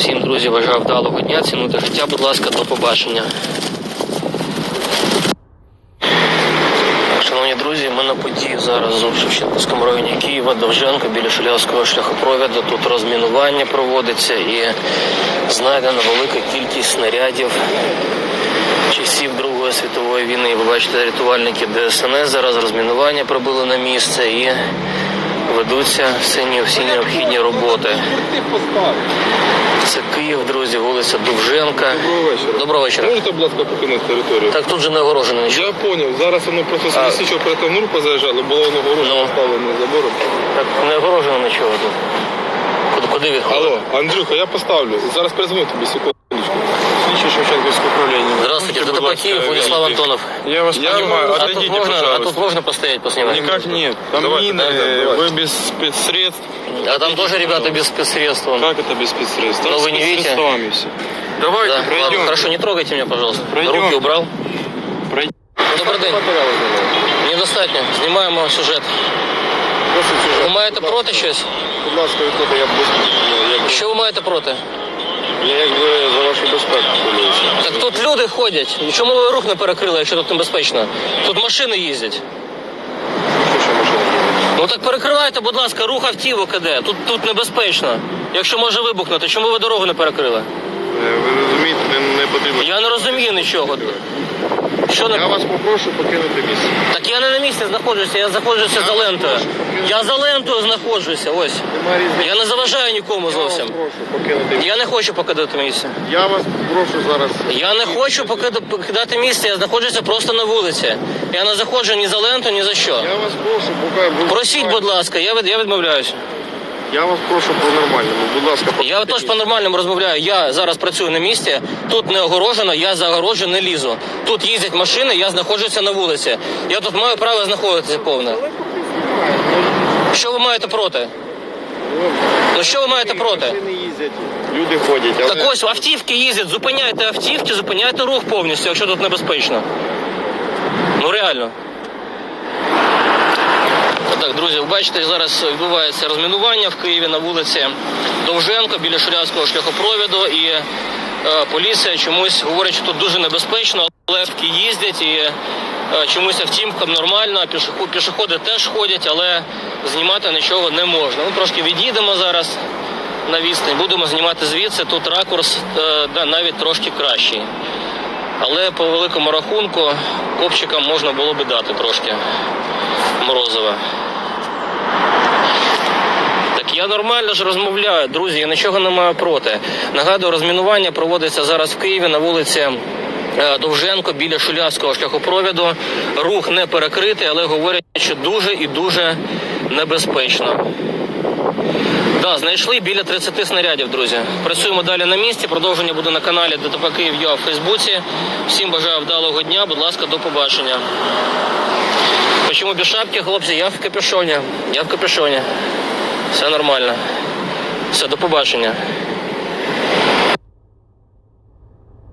Всім, друзі, бажаю вдалого дня. Цінуйте життя, будь ласка, до побачення. Шановні друзі, ми на події зараз у Шевченківському районі Києва, Довженко, біля Шулявського шляхопроводу. Тут розмінування проводиться і знайдена велика кількість снарядів часів Другої світової війни. Ви бачите, рятувальники ДСНС зараз розмінування прибули на місце і ведуться всі, всі необхідні роботи. Це Київ, друзі, вулиця Довженка. Доброго вечора. Доброго вечора. Можете, будь ласка, покинути територію? Так тут же не огорожено нічого. Я поняв. Зараз воно просто А. слідчо оперативну групу було воно Ну. поставлено забором. Так не огорожено нічого тут. Куди, куди ви Алло, Андрюха, я поставлю. Зараз перезвоню тобі секундочку. Слідчий Шевченківське управління. Здравствуйте, Можете, ДТП будь ласка, Киев, Владислав відійти? Антонов. Я вас Я- понимаю, а А тут, отойдите, можно, а пожалуйста. тут можно постоять, поснимать? Никак нет. Там Давайте, мины, да, да, э, давайте. вы без спецсредств. А там тоже ребята без спецсредств. вон. Как это без спецсредств? Там Но с вы не видите? спецсредствами все. Да, Давайте, ладно, пройдем. хорошо, не трогайте меня, пожалуйста. Пройдем. Руки убрал. Пройдем. Добрий день. Матеріали знімаю. Недостатньо. Знімаємо сюжет. Досить сюжет. Ви маєте Будь проти ласка. щось? Будь ласка, відходьте, я без... ну, якби- Що ви маєте проти? Я якби за вашу безпеку хвилююся. Так тут люди ходять. Чому ви рух не перекрили, якщо тут небезпечно? Тут машини їздять. Що ще машина їде? Ну так перекривайте, будь ласка, рух автівок іде. Тут, тут небезпечно. Якщо може вибухнути, чому ви дорогу не перекрили? Е, Ви розумієте, не, не потрібно. Я не розумію нічого. Що не Я вас попрошу покинути місце. Так я не на місці знаходжуся, я знаходжуся за лентою. Я за лентою знаходжуся, ось. Нема різниці. Я не заважаю нікому Я вас зовсім. прошу покинути місце. Я не хочу покидати місце. Я вас прошу зараз. Я не хочу покида- покидати місце, я знаходжуся просто на вулиці. Я не заходжу ні за ленту, ні за що. Я вас прошу, поки ви- Просіть, будь ласка, я, від, я відмовляюся. Я вас прошу по нормальному. Будь ласка, Я теж по-нормальному розмовляю. Я зараз працюю на місці, тут не огорожено, я за огорожу не лізу. Тут їздять машини, я знаходжуся на вулиці. Я тут маю право знаходитися повне. Що ви маєте проти? Ну що ви маєте проти? Люди ходять. Але... Так ось автівки їздять, зупиняйте автівки, зупиняйте рух повністю, якщо тут небезпечно. Ну реально. Так, друзі, бачите, зараз відбувається розмінування в Києві на вулиці Довженко біля Шурявського шляхопроводу. І е, поліція чомусь говорить, що тут дуже небезпечно, але їздять і е, чомусь автівкам нормально, пішоходи теж ходять, але знімати нічого не можна. Ми трошки відійдемо зараз на відстань, будемо знімати звідси. Тут ракурс е, да, навіть трошки кращий. Але по великому рахунку копчикам можна було би дати трошки морозива. Так я нормально ж розмовляю, друзі, я нічого не маю проти. Нагадую, розмінування проводиться зараз в Києві на вулиці е, Довженко біля Шулявського шляхопроводу. Рух не перекритий, але говорять, що дуже і дуже небезпечно. Да, знайшли біля 30 снарядів, друзі. Працюємо далі на місці. Продовження буде на каналі ДТП Київ Я в Фейсбуці. Всім бажаю вдалого дня. Будь ласка, до побачення. Почему без шапки, хлопці? Я в капюшоні. Я в капюшоні. Все нормально. Все, до побачення.